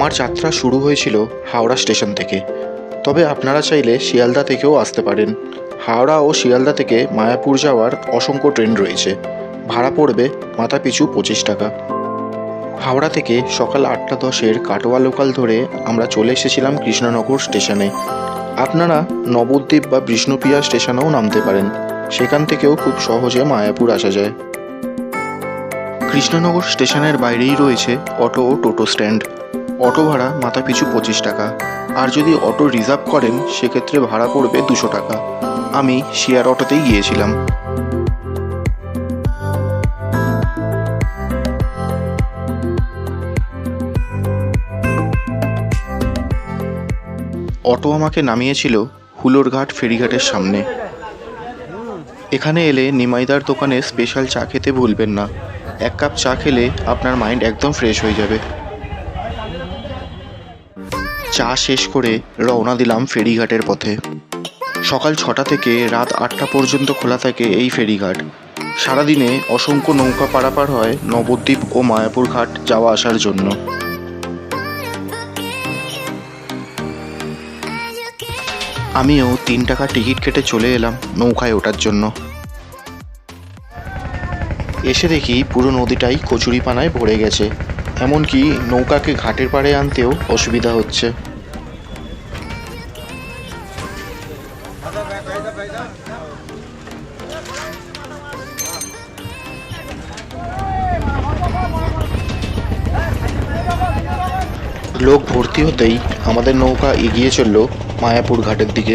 আমার যাত্রা শুরু হয়েছিল হাওড়া স্টেশন থেকে। তবে আপনারা চাইলে শিয়ালদা থেকেও আসতে পারেন। হাওড়া ও শিয়ালদা থেকে মায়াপুর যাওয়ার অসংখ্য ট্রেন রয়েছে। ভাড়া পড়বে মাথা পিছু পঁচিশ টাকা। হাওড়া থেকে সকাল আটটা দশের কাটোয়া লোকাল ধরে আমরা চলে এসেছিলাম কৃষ্ণনগর স্টেশনে। আপনারা নবদ্বীপ বা বিষ্ণুপ্রিয়া স্টেশনেও নামতে পারেন। সেখান থেকেও খুব সহজে মায়াপুর আসা যায়। কৃষ্ণনগর স্টেশনের বাইরেই রয়েছে অটো ও টোটো স্ট্যান্ড। অটো ভাড়া মাথা পিছু পঁচিশ টাকা। আর যদি অটো রিজার্ভ করেন, সেক্ষেত্রে ভাড়া পড়বে দুশো টাকা। আমি শেয়ার অটোতেই গিয়েছিলাম। অটো আমাকে নামিয়েছিল হুলোরঘাট ফেরিঘাটের সামনে। এখানে এলে নিমাইদার দোকানে স্পেশাল চা খেতে ভুলবেন না। এক কাপ চা খেলে আপনার মাইন্ড একদম ফ্রেশ হয়ে যাবে। চা শেষ করে রওনা দিলাম ফেরিঘাটের পথে। সকাল ছটা থেকে রাত আটটা পর্যন্ত খোলা থাকে এই ফেরিঘাট। সারাদিনে অসংখ্য নৌকা পারাপার হয় নবদ্বীপ ও মায়াপুর ঘাট যাওয়া আসার জন্য। আমিও তিন টাকা টিকিট কেটে চলে এলাম নৌকায় ওঠার জন্য। এসে দেখি পুরো নদীটাই কচুরিপানায় ভরে গেছে। এমনকি নৌকাকে ঘাটের পাড়ে আনতেও অসুবিধা হচ্ছে। ভর্তি আমাদের নৌকা এগিয়ে চলল মায়াপুর ঘাটের দিকে।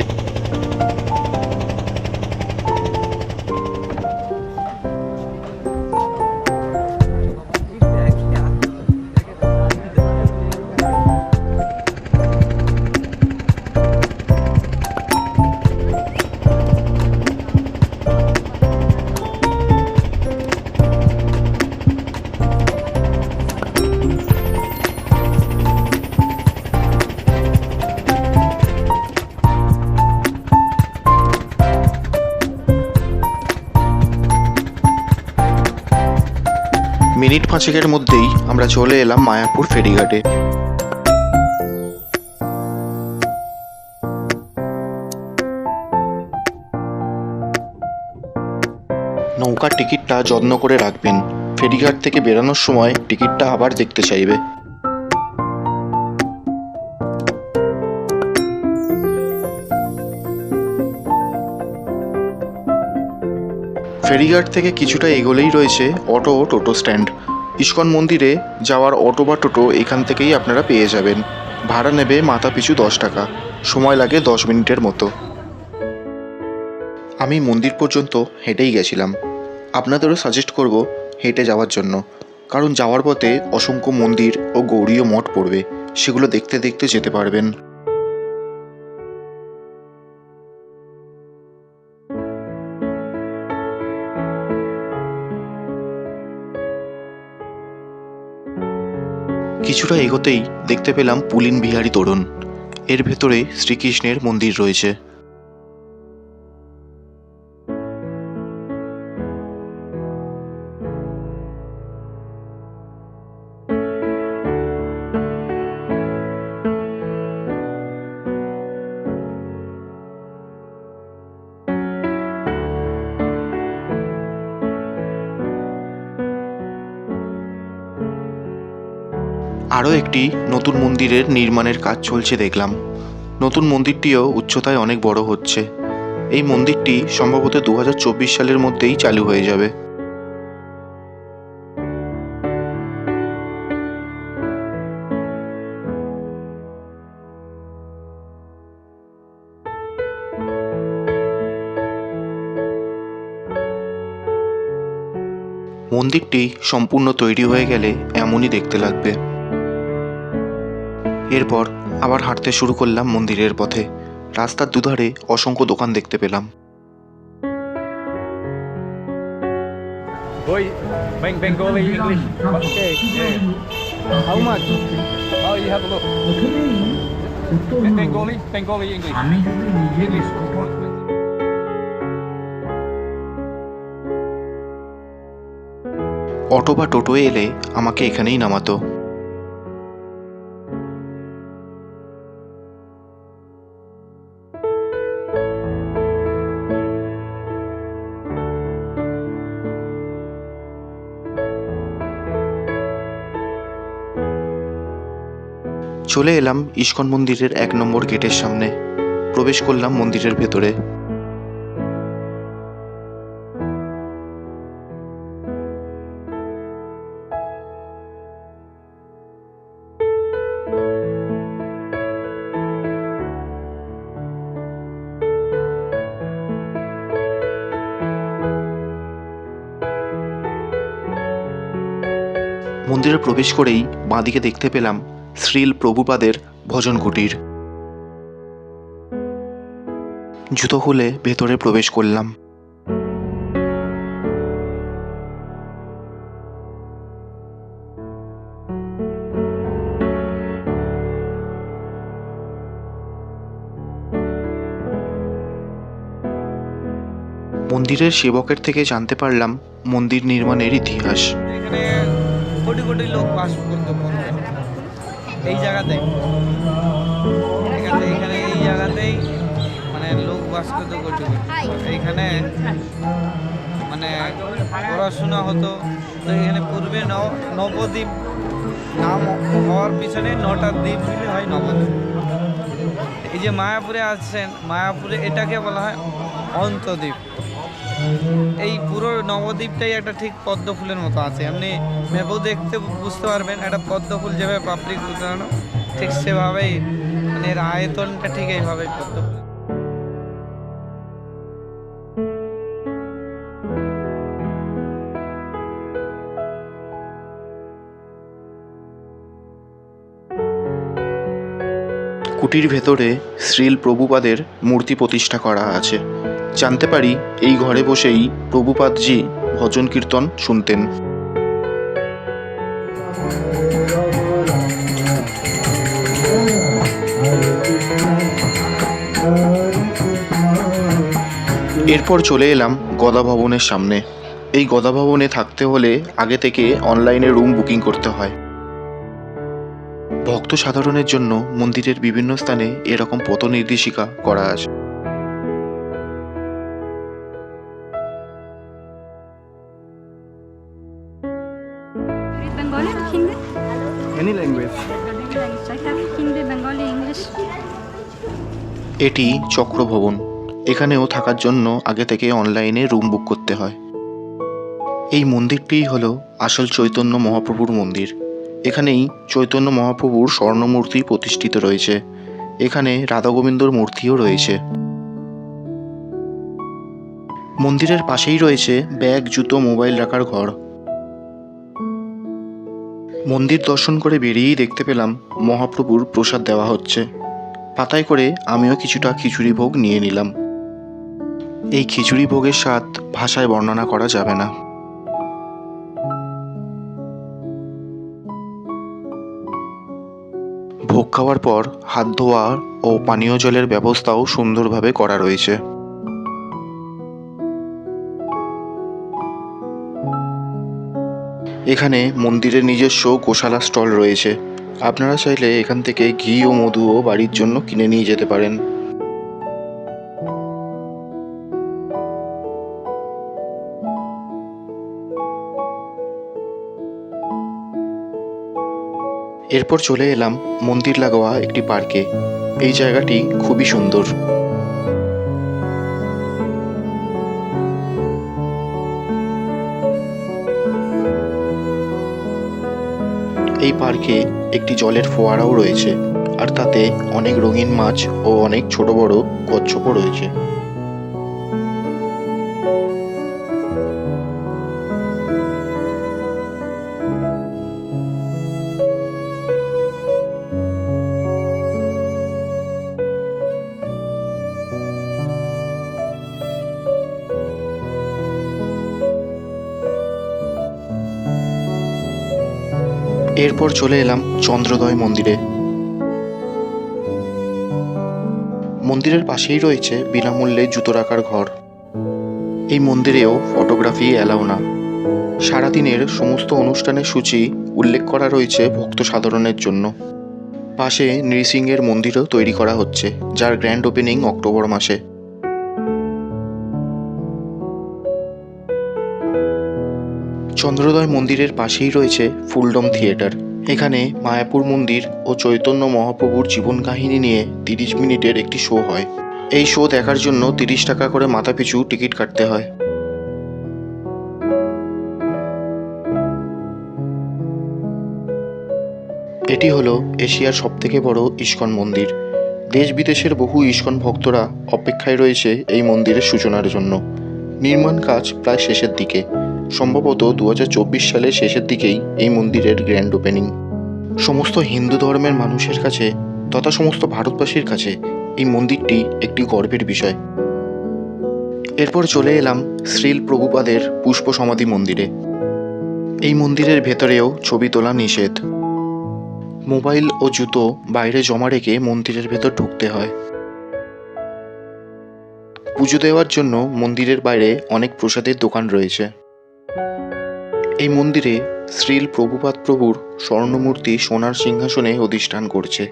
মিনিট পাঁচেকের মধ্যেই আমরা চলে এলাম মায়াপুর ফেরিঘাটে। নৌকার টিকিটটা যত্ন করে রাখবেন। ফেরিঘাট থেকে বেরানোর সময় টিকিটটা আবার দেখতে চাইবে। ফেরিঘাট থেকে কিছুটা এগোলেই রয়েছে অটো ও টোটো স্ট্যান্ড। ইস্কন মন্দিরে যাওয়ার অটো বা টোটো এখান থেকেই আপনারা পেয়ে যাবেন। ভাড়া নেবে মাথা পিছু দশ টাকা। সময় লাগে দশ মিনিটের মতো। আমি মন্দির পর্যন্ত হেঁটেই গেছিলাম। আপনাদেরও সাজেস্ট করব হেঁটে যাওয়ার জন্য। কারণ যাওয়ার পথে অসংখ্য মন্দির ও গৌরীয় মঠ পড়বে। সেগুলো দেখতে দেখতে যেতে পারবেন। কিছুটা এগোতেই দেখতে পেলাম পুলিন বিহারী তোরণ। এর ভেতরে শ্রীকৃষ্ণের মন্দির রয়েছে। মন্দিরের নির্মাণের কাজ চলছে দেখলাম। নতুন মন্দিরটিও উচ্চতায় অনেক বড় হচ্ছে। এই মন্দিরটি সম্ভবত দু হাজার চব্বিশ সালের মধ্যেই চালু হয়ে যাবে। মন্দিরটি সম্পূর্ণ তৈরি হয়ে গেলে এমনই দেখতে লাগবে। এরপর আবার হাঁটতে শুরু করলাম মন্দিরের পথে। রাস্তার দুধারে অসংখ্য দোকান দেখতে পেলাম। অটো বা টোটোয় এলে আমাকে এখানেই নামাতো। চলে এলাম ইস্কন মন্দিরের এক নম্বর গেটের সামনে। প্রবেশ করলাম মন্দিরের ভেতরে। মন্দিরে প্রবেশ করেই বাঁদিকে দেখতে পেলাম শ্রীল প্রভুপাদের ভজন কুটির। জুতো খুলে ভেতরে প্রবেশ করলাম। মন্দিরের সেবকের থেকে জানতে পারলাম, মন্দির নির্মাণের ইতিহাস। কোটি কোটি লোক বাস করতে এই জায়গাতে এখানে এখানে, এই জায়গাতেই মানে লোক বাস করতে কোটি এইখানে মানে পড়াশোনা হতো। তো এখানে পূর্বে নবদ্বীপ নাম হওয়ার পিছনে নটা দ্বীপ মিলে হয় নবদ্বীপ। এই যে মায়াপুরে আসছেন, মায়াপুরে এটাকে বলা হয় অন্তদ্বীপ। এই পুরো নবদ্বীপটাই একটা ঠিক পদ্ম ফুলের মতো আছে। আপনি ম্যাপও দেখতে বুঝতে পারবেন, একটা পদ্ম ফুল যেভাবে পাপড়ি গুছানো ঠিক সেভাবেই মানে এর আয়তনটা ঠিক এইভাবেই পদ্ম ফুল। কুটির ভেতরে শ্রীল প্রভুপাদের মূর্তি প্রতিষ্ঠা করা আছে। জানতে পারি এই ঘরে বসেই প্রভুপাদজি ভজন কীর্তন শুনতেন। এরপর চলে এলাম গদা ভবনের সামনে। এই গদা ভবনে থাকতে হলে আগে থেকে অনলাইনে রুম বুকিং করতে হয়। ভক্ত সাধারণের জন্য মন্দিরের বিভিন্ন স্থানে এরকম পথ নির্দেশিকা করা আছে। এটি চক্রভবন। এখানেও থাকার জন্য আগে থেকে অনলাইনে রুম বুক করতে হয়। এই মন্দিরটিই হলো আসল চৈতন্য মহাপ্রভুর মন্দির। এখানেই চৈতন্য মহাপ্রভুর স্বর্ণমূর্তি প্রতিষ্ঠিত রয়েছে। এখানে রাধা গোবিন্দর মূর্তিও রয়েছে। মন্দিরের পাশেই রয়েছে ব্যাগ, জুতো, মোবাইল রাখার ঘর। মন্দির দর্শন করে বেরিয়েই দেখতে পেলাম মহাপ্রভুর প্রসাদ দেওয়া হচ্ছে। পাতায় করে আমিও কিছুটা খিচুড়ি ভোগ নিয়ে নিলাম। এই খিচুড়ি ভোগের স্বাদ ভাষায় বর্ণনা করা যাবে না। ভোগ খাওয়ার পর হাত ধোয়া ও পানীয় জলের ব্যবস্থাও সুন্দরভাবে করা রয়েছে। এখানে মন্দিরের নিজস্ব গোশালা স্টল রয়েছে। আপনারা চাইলে এখান থেকে ঘি ও মধু ও বাড়ির জন্য কিনে নিয়ে যেতে পারেন। এরপর চলে এলাম মন্দির লাগোয়া একটি পার্কে। এই জায়গাটি খুবই সুন্দর। এই পার্কে একটি জলের ফোয়ারাও রয়েছে, আর তাতে অনেক রঙিন মাছ ও অনেক ছোট বড় কচ্ছপও রয়েছে। এরপর চলে এলাম চন্দ্রোদয় মন্দিরে। মন্দিরের পাশেই রয়েছে বিনামূল্যে জুতো রাখার ঘর। এই মন্দিরেও ফটোগ্রাফি অ্যালাউ না। সারাদিনের সমস্ত অনুষ্ঠানের সূচি উল্লেখ করা রয়েছে ভক্ত সাধারণের জন্য। পাশে নৃসিংহের মন্দিরও তৈরি করা হচ্ছে, যার গ্র্যান্ড ওপেনিং অক্টোবর মাসে। চন্দ্রোদয় মন্দিরের পাশেই রয়েছে ফুলডম থিয়েটার। এখানে মায়াপুর মন্দির ও চৈতন্য মহাপ্রভুর জীবন কাহিনী নিয়ে তিরিশ মিনিটের একটি শো হয়। এই শো দেখার জন্য তিরিশ টাকা করে মাথাপিছু টিকিট কাটতে হয়। এটি হলো এশিয়ার সবথেকে বড় ইস্কন মন্দির। দেশ বিদেশের বহু ইস্কন ভক্তরা অপেক্ষায় রয়েছে এই মন্দিরের সূচনার জন্য। নির্মাণ কাজ প্রায় শেষের দিকে। সম্ভবত দু হাজার চব্বিশ সালের শেষের দিকেই এই মন্দিরের গ্র্যান্ড ওপেনিং সমস্ত হিন্দু ধর্মের মানুষের কাছে তথা সমস্ত ভারতবাসীর কাছে এই মন্দিরটি একটি গর্বের বিষয়। এরপর চলে এলাম শ্রীল প্রভুপাদের পুষ্প সমাধি মন্দিরে। এই মন্দিরের ভেতরেও ছবি তোলা নিষেধ। মোবাইল ও জুতো বাইরে জমা রেখে মন্দিরের ভেতর ঢুকতে হয়। পুজো দেওয়ার জন্য মন্দিরের বাইরে অনেক প্রসাদের দোকান রয়েছে। এই মন্দিরে শ্রীল প্রভুপাত প্রভুর স্বর্ণমূর্তি সোনার সিংহাসনে অধিষ্ঠান করছে।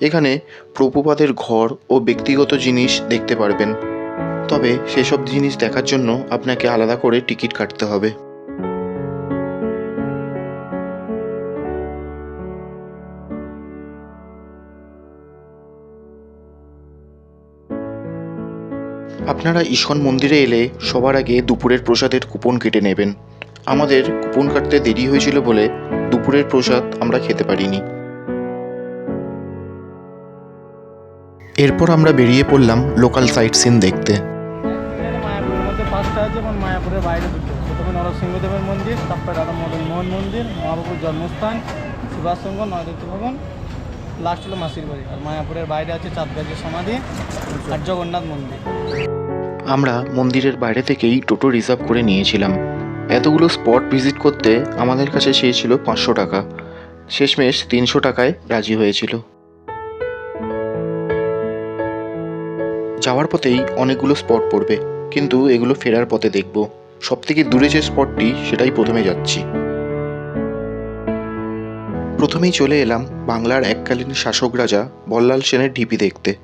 এখানে প্রভুপাদের ঘর ও ব্যক্তিগত জিনিস দেখতে পারবেন। তবে সেসব জিনিস দেখার জন্য আপনাকে আলাদা করে টিকিট কাটতে হবে। আপনারা ইস্কন মন্দিরে এলে সবার আগে দুপুরের প্রসাদের কুপন কেটে নেবেন। আমাদের কুপন কাটতে দেরি হয়েছিল বলে দুপুরের প্রসাদ আমরা খেতে পারিনি। এরপর আমরা বেরিয়ে পড়লাম লোকাল সাইট সিন দেখতে। মায়াপুরের বাইরে প্রথমে নরসিংহদেবের মন্দির তারপরে রাধা মদন মোহন মন্দির মহাপ্রভুর জন্মস্থান শিবাসঙ্গ নয়দত্ত ভবন লাস্ট হলো মাসির বাড়ি আর মায়াপুরের বাইরে আছে চাঁদগাছের সমাধি আর জগন্নাথ মন্দির আমরা মন্দিরের বাইরে থেকেই টোটো রিজার্ভ করে নিয়েছিলাম। এতগুলো স্পট ভিজিট করতে আমাদের কাছে চেয়েছিল পাঁচশো টাকা। শেষমেশ তিনশো টাকায় রাজি হয়েছিল। যাওয়ার পথেই অনেকগুলো স্পট পড়বে, কিন্তু এগুলো ফেরার পথে দেখব। সব থেকে দূরে যে স্পটটি, সেটাই প্রথমে যাচ্ছি। প্রথমেই চলে এলাম বাংলার এককালীন শাসক রাজা বল্লাল সেনের ঢিপি দেখতে।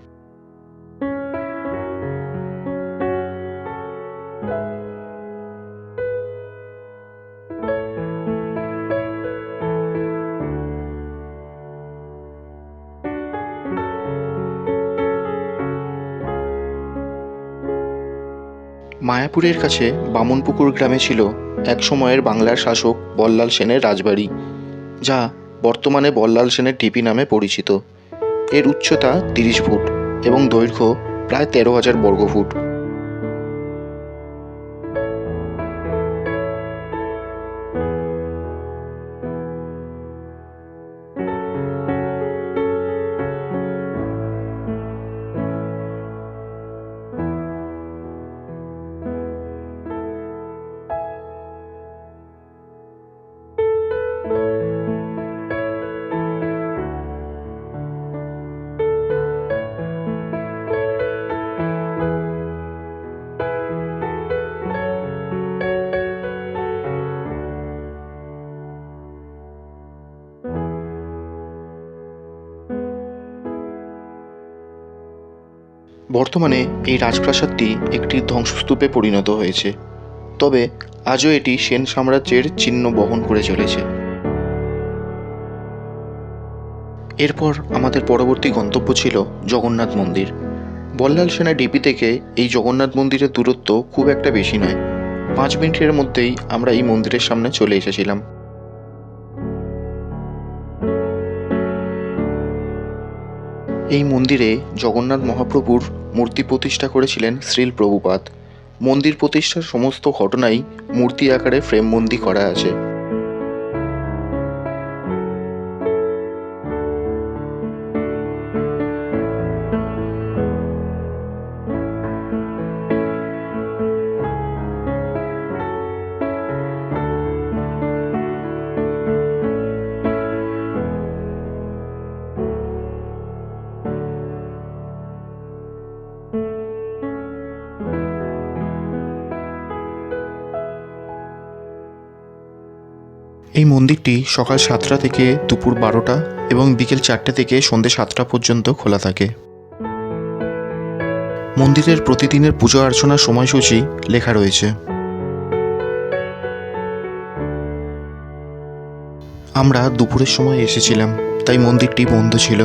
মায়াপুরের কাছে বামনপুকুর গ্রামে ছিল এক সময়ের বাংলার শাসক বল্লাল সেনের রাজবাড়ি, যা বর্তমানে বল্লাল সেনের ঢিপি নামে পরিচিত। এর উচ্চতা তিরিশ ফুট এবং দৈর্ঘ্য প্রায় তেরো হাজার বর্গফুট। বর্তমানে এই রাজপ্রাসাদটি একটি ধ্বংসস্তূপে পরিণত হয়েছে। তবে আজও এটি সেন সাম্রাজ্যের চিহ্ন বহন করে চলেছে। এরপর আমাদের পরবর্তী গন্তব্য ছিল জগন্নাথ মন্দির। বল্লাল সেনা ডিপি থেকে এই জগন্নাথ মন্দিরের দূরত্ব খুব একটা বেশি নয়। পাঁচ মিনিটের মধ্যেই আমরা এই মন্দিরের সামনে চলে এসেছিলাম। এই মন্দিরে জগন্নাথ মহাপ্রভুর মূর্তি প্রতিষ্ঠা করেছিলেন শ্রীল প্রভুপাদ। মন্দির প্রতিষ্ঠার সমস্ত ঘটনাই মূর্তি আকারে ফ্রেমবন্দি করা আছে। এই মন্দিরটি সকাল সাতটা থেকে দুপুর বারোটা এবং বিকেল চারটে থেকে সন্ধে সাতটা পর্যন্ত খোলা থাকে। মন্দিরের প্রতিদিনের পুজো অর্চনার সময়সূচি লেখা রয়েছে। আমরা দুপুরের সময় এসেছিলাম, তাই মন্দিরটি বন্ধ ছিল।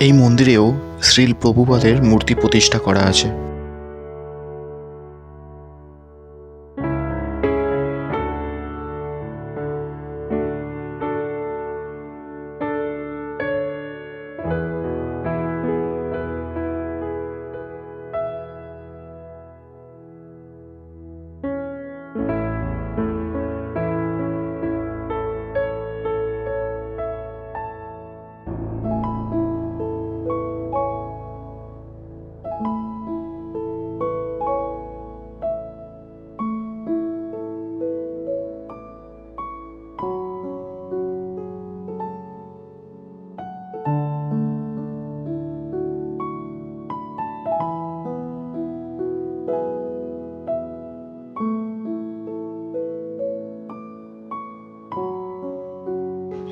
এই মন্দিরেও শ্রীল প্রভুপাদের মূর্তি প্রতিষ্ঠা করা আছে।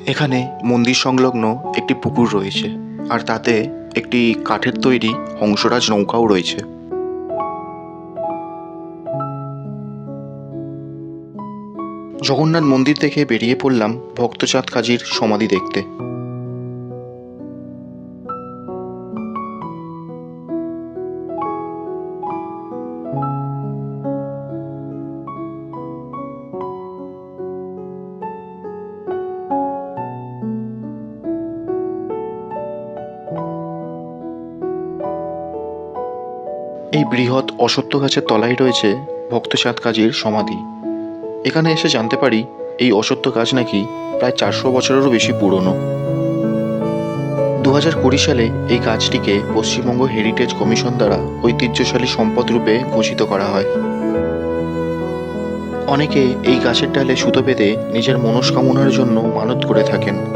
এখানে মন্দির সংলগ্ন একটি পুকুর রয়েছে, আর তাতে একটি কাঠের তৈরি হংসরাজ নৌকাও রয়েছে। জগন্নাথ মন্দির থেকে বেরিয়ে পড়লাম ভক্তচাঁদ কাজীর সমাধি দেখতে। এই বৃহৎ অসত্য গাছের তলায় রয়েছে ভক্তচাঁদ কাজীর সমাধি। এখানে এসে জানতে পারি, এই অসত্য গাছ নাকি প্রায় চারশো বছরেরও বেশি পুরনো। দু হাজার কুড়ি সালে এই গাছটিকে পশ্চিমবঙ্গ হেরিটেজ কমিশন দ্বারা ঐতিহ্যশালী সম্পদ রূপে ঘোষিত করা হয়। অনেকে এই গাছের ডালে সুতো বেঁধে নিজের মনস্কামনার জন্য মানত করে থাকেন।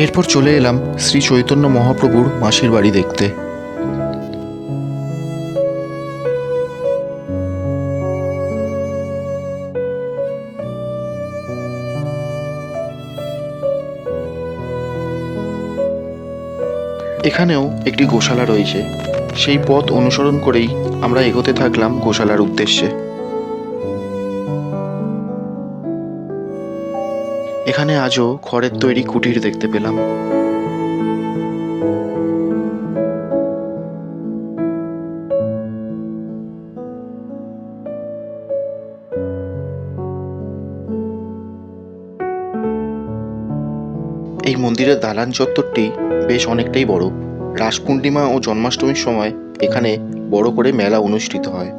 এরপর চলে এলাম শ্রী চৈতন্য মহাপ্রভুর মাসির বাড়ি দেখতে। এখানেও একটি গোশালা রয়েছে। সেই পথ অনুসরণ করেই আমরা এগোতে থাকলাম গোশালার উদ্দেশ্যে। এখানে আজও খড়ের তৈরি কুটির দেখতে পেলাম। এই মন্দিরের দালান চত্বরটি বেশ অনেকটাই বড়। রাস পূর্ণিমা ও জন্মাষ্টমীর সময় এখানে বড় করে মেলা অনুষ্ঠিত হয়।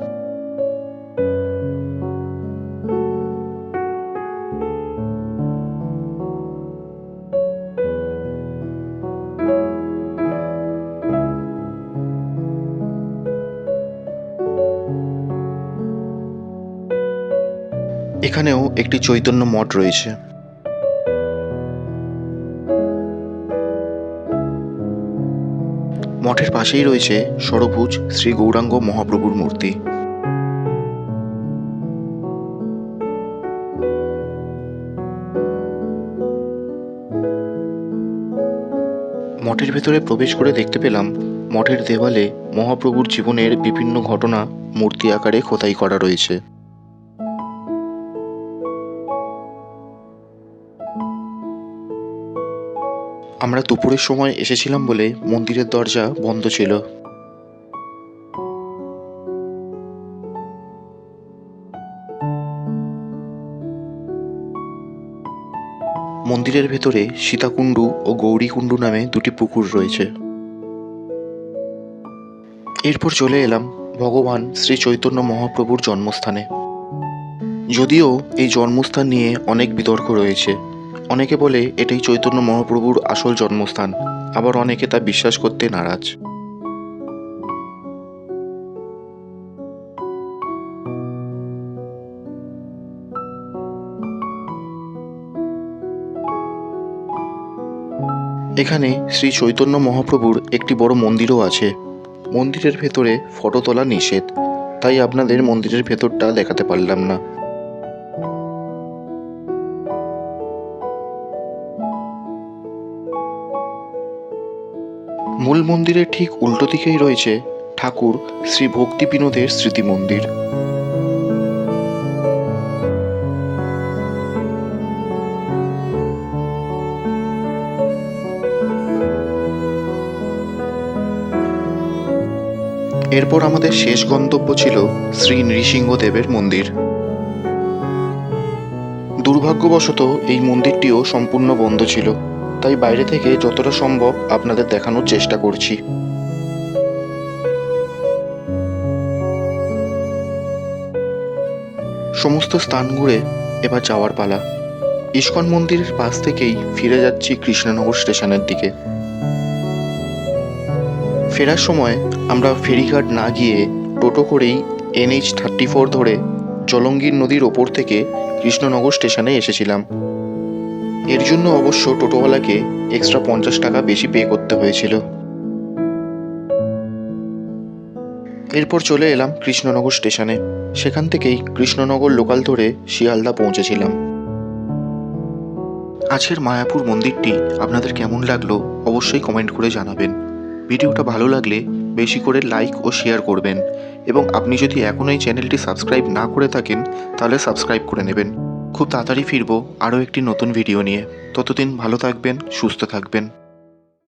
একটি চৈতন্য মঠ রয়েছে। মঠের পাশেই রয়েছে সরভুজ শ্রী গৌরাঙ্গ মহাপ্রভুর মূর্তি। মঠের ভেতরে প্রবেশ করে দেখতে পেলাম, মঠের দেওয়ালে মহাপ্রভুর জীবনের বিভিন্ন ঘটনা মূর্তি আকারে খোদাই করা রয়েছে। আমরা দুপুরের সময় এসেছিলাম বলে মন্দিরের দরজা বন্ধ ছিল। মন্দিরের ভেতরে সীতাকুণ্ডু ও গৌরীকুণ্ডু নামে দুটি পুকুর রয়েছে। এরপর চলে এলাম ভগবান শ্রী চৈতন্য মহাপ্রভুর জন্মস্থানে। যদিও এই জন্মস্থান নিয়ে অনেক বিতর্ক রয়েছে। অনেকে বলে এটাই চৈতন্য মহাপ্রভুর আসল জন্মস্থান, আবার অনেকে তা বিশ্বাস করতে নারাজ। এখানে শ্রী চৈতন্য মহাপ্রভুর একটি বড় মন্দিরও আছে। মন্দিরের ভেতরে ফটো তোলা নিষেধ, তাই আপনাদের মন্দিরের ভেতরটা দেখাতে পারলাম না। মূল মন্দিরের ঠিক উল্টো দিকেই রয়েছে ঠাকুর শ্রী ভক্তি বিনোদের স্মৃতি মন্দির। এরপর আমাদের শেষ গন্তব্য ছিল শ্রী নৃসিংহদেবের মন্দির। দুর্ভাগ্যবশত এই মন্দিরটিও সম্পূর্ণ বন্ধ ছিল। তাই বাইরে থেকে যতটা সম্ভব আপনাদের দেখানোর চেষ্টা করছি। সমস্ত স্থান ঘুরে এবার যাওয়ার পালা। ইস্কন মন্দিরের পাশ থেকেই ফিরে যাচ্ছি কৃষ্ণনগর স্টেশনের দিকে। ফেরার সময় আমরা ফেরিঘাট না গিয়ে টোটো করেই এনএইচ থার্টি ফোর ধরে জলঙ্গির নদীর ওপর থেকে কৃষ্ণনগর স্টেশনে এসেছিলাম। এর জন্য অবশ্য টোটোওয়ালাকে এক্সট্রা পঞ্চাশ টাকা বেশি পে করতে হয়েছিল। এরপর চলে এলাম কৃষ্ণনগর স্টেশনে। সেখান থেকেই কৃষ্ণনগর লোকাল ধরে শিয়ালদা পৌঁছেছিলাম। আজকের মায়াপুর মন্দিরটি আপনাদের কেমন লাগল অবশ্যই কমেন্ট করে জানাবেন। ভিডিওটা ভালো লাগলে বেশি করে লাইক ও শেয়ার করবেন। এবং আপনি যদি এখনও এই চ্যানেলটি সাবস্ক্রাইব না করে থাকেন, তাহলে সাবস্ক্রাইব করে নেবেন। খুব তাড়াতাড়ি ফিরবো আরও একটি নতুন ভিডিও নিয়ে। ততদিন ভালো থাকবেন সুস্থ থাকবেন।